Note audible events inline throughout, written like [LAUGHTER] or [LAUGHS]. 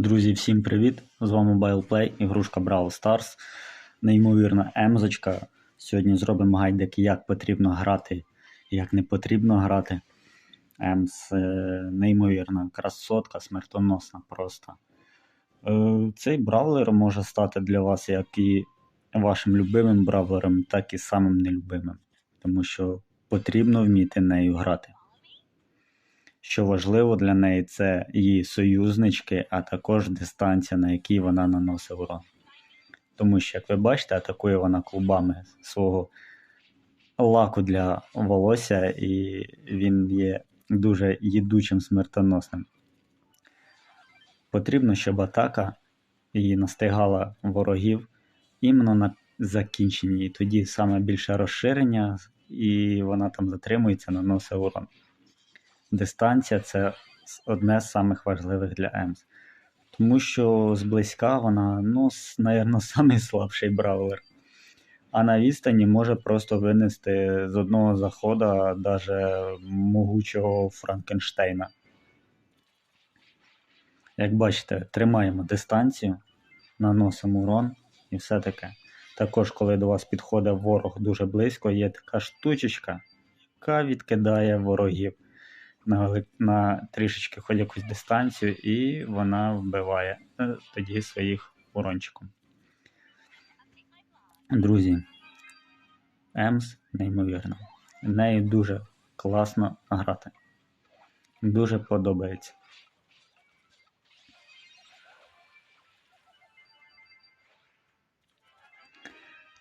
Друзі, всім привіт! З вами BioPlay, ігрушка Brawl Stars. Неймовірна емзочка. Сьогодні зробимо гайдик, як потрібно грати, як не потрібно грати. Емс е, неймовірна красотка, смертоносна просто. Е, Цей бравлер може стати для вас як і вашим любимим бравлером, так і самим нелюбимим. Тому що потрібно вміти нею грати. Що важливо для неї, це її союзнички, а також дистанція, на якій вона наносить урон. Тому що, як ви бачите, атакує вона клубами свого лаку для волосся, і він є дуже їдучим смертоносним. Потрібно, щоб атака її настигала ворогів іменно на закінченні. І тоді саме більше розширення, і вона там затримується, наносить урон дистанція це одне з самих важливих для Емс. Тому що зблизька вона, ну, напевно, найслабший [LAUGHS] браулер. А на відстані може просто винести з одного заходу даже могучого Франкенштейна. Як бачите, тримаємо дистанцію, наносимо урон і все таке. Також, коли до вас підходить ворог дуже близько, є така штучечка, яка відкидає ворогів на на трішечки хоч якусь дистанцію, і вона вбиває е, тоді своїх урончиком. Друзі, Емс неймовірно. В неї дуже класно грати. Дуже подобається.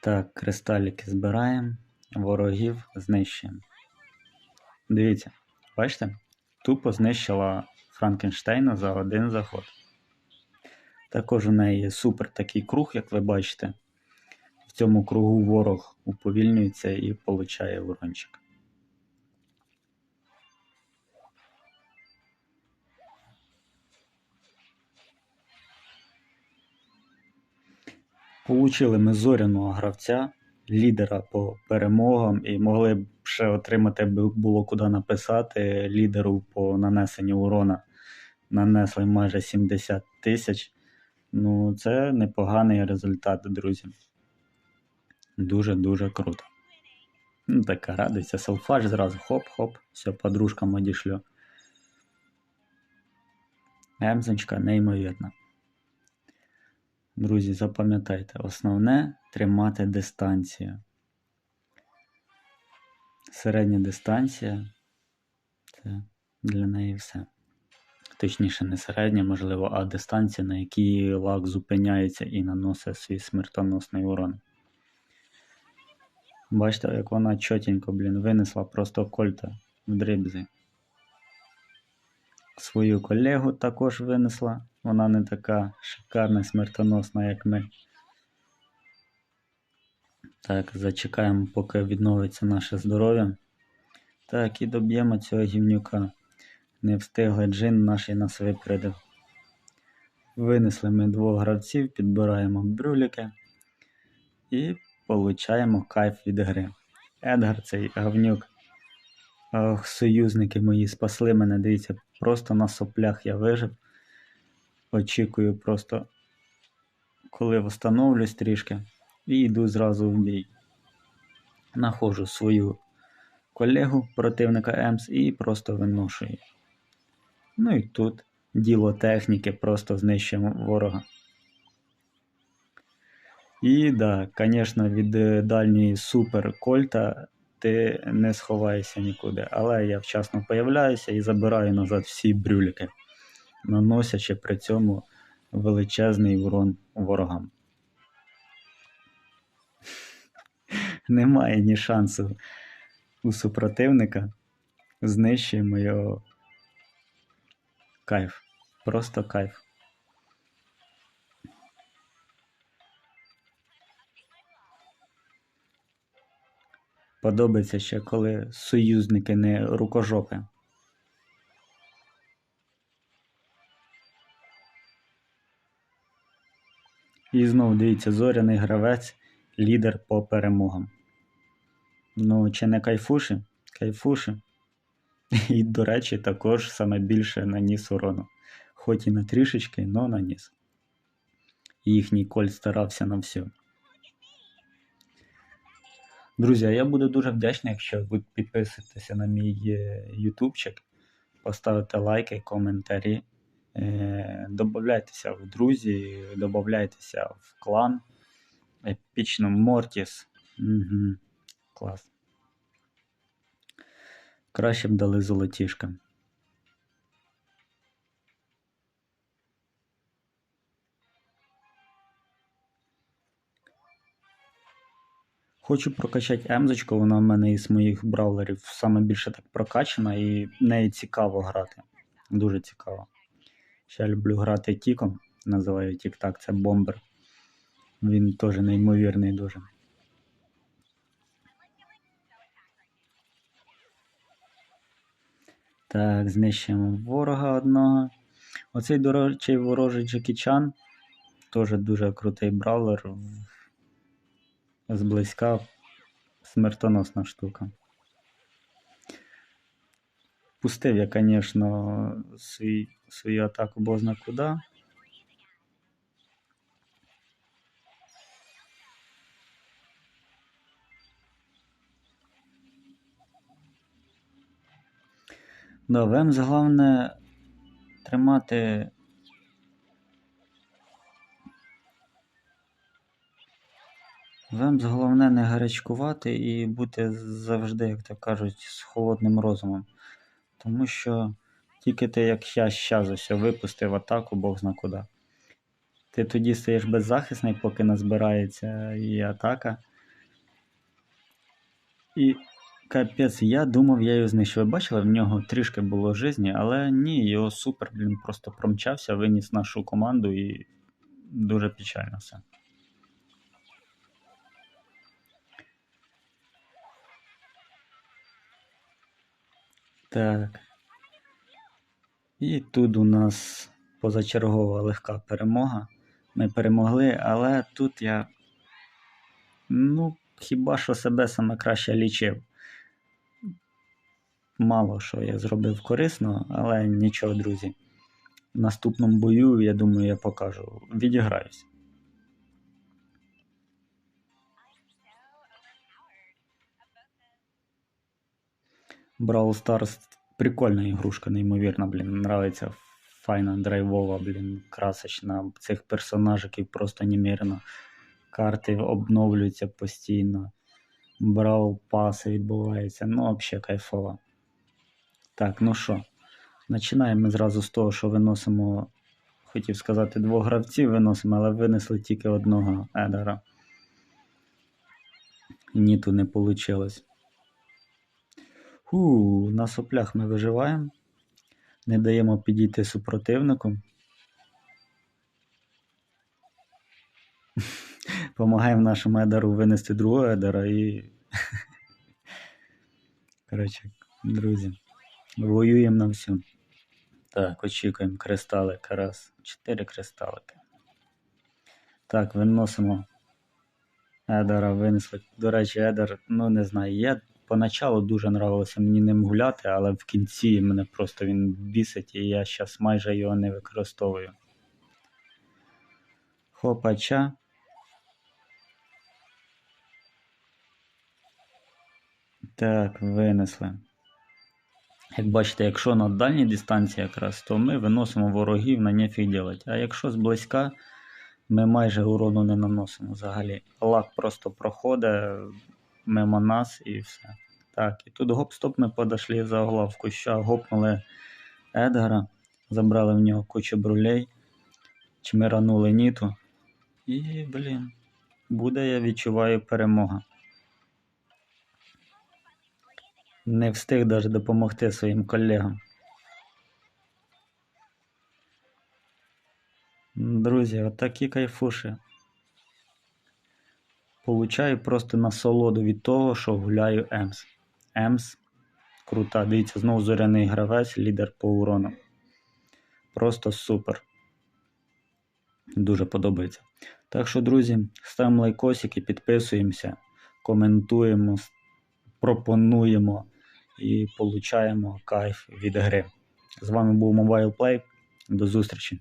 Так, кристаліки збираємо, ворогів знищуємо. Дивіться. Бачите? Тупо знищила Франкенштейна за один заход. Також у неї є супер такий круг, як ви бачите. В цьому кругу ворог уповільнюється і получає урончик. Получили ми зоряного гравця лідера по перемогам і могли б ще отримати, було куди написати лідеру по нанесенню урона. Нанесли майже 70 тисяч. Ну, це непоганий результат, друзі. Дуже-дуже круто. Ну, така радиться. Селфаш зразу хоп-хоп, все, подружкам одішлю. Емзочка неймовірна. Друзі, запам'ятайте, основне тримати дистанцію. Середня дистанція це для неї все. Точніше, не середня, можливо, а дистанція, на якій лак зупиняється і наносить свій смертоносний урон. Бачите, як вона чотенько, блін, винесла просто кольта в дрібзі. Свою колегу також винесла. Вона не така шикарна, смертоносна, як ми. Так, зачекаємо, поки відновиться наше здоров'я. Так, і доб'ємо цього гівнюка. Не встигли джин наш і нас випередив. Винесли ми двох гравців, підбираємо брюліки і получаємо кайф від гри. Едгар, цей гавнюк. Ох, союзники мої спасли мене, дивіться, просто на соплях я вижив. Очікую просто, коли встановлюсь трішки, і йду зразу в бій. Находжу свою колегу противника Емс і просто виношую. Ну і тут діло техніки, просто знищуємо ворога. І да, звісно, від е, дальньої супер кольта ти не сховаєшся нікуди. Але я вчасно появляюся і забираю назад всі брюльки, наносячи при цьому величезний урон ворогам. [LAUGHS] Немає ні шансу у супротивника. Знищуємо його кайф. Просто кайф. Подобається ще, коли союзники не рукожопи. І знову дивіться, зоряний гравець, лідер по перемогам. Ну, чи не кайфуші? Кайфуші. І, до речі, також саме більше наніс урону. Хоч і не трішечки, но наніс. Їхній коль старався на все. Друзі, я буду дуже вдячний, якщо ви підписуєтеся на мій е, ютубчик, поставите лайки, коментарі, е, додавайтеся в друзі, додавайтеся в клан. Епічно Мортіс. Угу. Клас. Краще б дали золотішка. Хочу прокачати емзочку, вона в мене із моїх браулерів саме більше так прокачана і нею цікаво грати. Дуже цікаво. Ще люблю грати Тіком, називаю Тік так, це бомбер. Він теж неймовірний дуже. Так, знищуємо ворога одного. Оцей, до речі, ворожий Джекі Чан. Теж дуже крутий бравлер. Зблизька смертоносна штука. Пустив я, звісно, свій, свою атаку бозна куди. Да, Вемс головне тримати. Вемс головне не гарячкувати і бути завжди, як то кажуть, з холодним розумом. Тому що тільки ти, як я щас ось випустив атаку, Бог зна куди. Ти тоді стаєш беззахисний, поки назбирається і атака. І Капець, я думав, я його знищив. Ви бачили, в нього трішки було житті, але ні, його супер, блін, просто промчався, виніс нашу команду і дуже печально все. Так. І тут у нас позачергова легка перемога. Ми перемогли, але тут я. Ну, хіба що себе саме краще лічив мало що я зробив корисно, але нічого, друзі. В наступному бою, я думаю, я покажу. Відіграюсь. Brawl Stars прикольна ігрушка, неймовірна, блін. Нравиться файна, драйвова, блін, красочна. Цих персонажиків просто немірено. Карти обновлюються постійно. Брау паси відбуваються. Ну, взагалі кайфово. Так, ну що, починаємо ми зразу з того, що виносимо, хотів сказати, двох гравців виносимо, але винесли тільки одного едера. Ніту не вийшло. Ху, на соплях ми виживаємо. Не даємо підійти супротивнику. [LAUGHS] Помагаємо нашому едеру винести другого едера і. [LAUGHS] Коротше, друзі. Воюємо на всю. Так, очікуємо кристалик. Раз. Чотири кристалики. Так, виносимо. Едера винесли. До речі, Едер, ну не знаю, я поначалу дуже нравилося мені ним гуляти, але в кінці мене просто він бісить і я зараз майже його не використовую. Хопача. Так, винесли. Як бачите, якщо на дальній дистанції якраз, то ми виносимо ворогів на нефіг делать. А якщо зблизька, ми майже урону не наносимо взагалі. Лак просто проходить мимо нас і все. Так, і тут гоп-стоп ми подошли за угла куща, гопнули Едгара, забрали в нього кучу брулей, чмиранули ніту. І, блін, буде, я відчуваю, перемога. Не встиг даже допомогти своїм колегам. Друзі, отакі кайфуші. Получаю просто насолоду від того, що гуляю Емс. Емс крута. Дивіться, знову зоряний гравець, лідер по урону. Просто супер. Дуже подобається. Так що, друзі, ставимо лайкосики, підписуємося, коментуємо, пропонуємо і получаємо кайф від гри. З вами був Mobile Play. До зустрічі!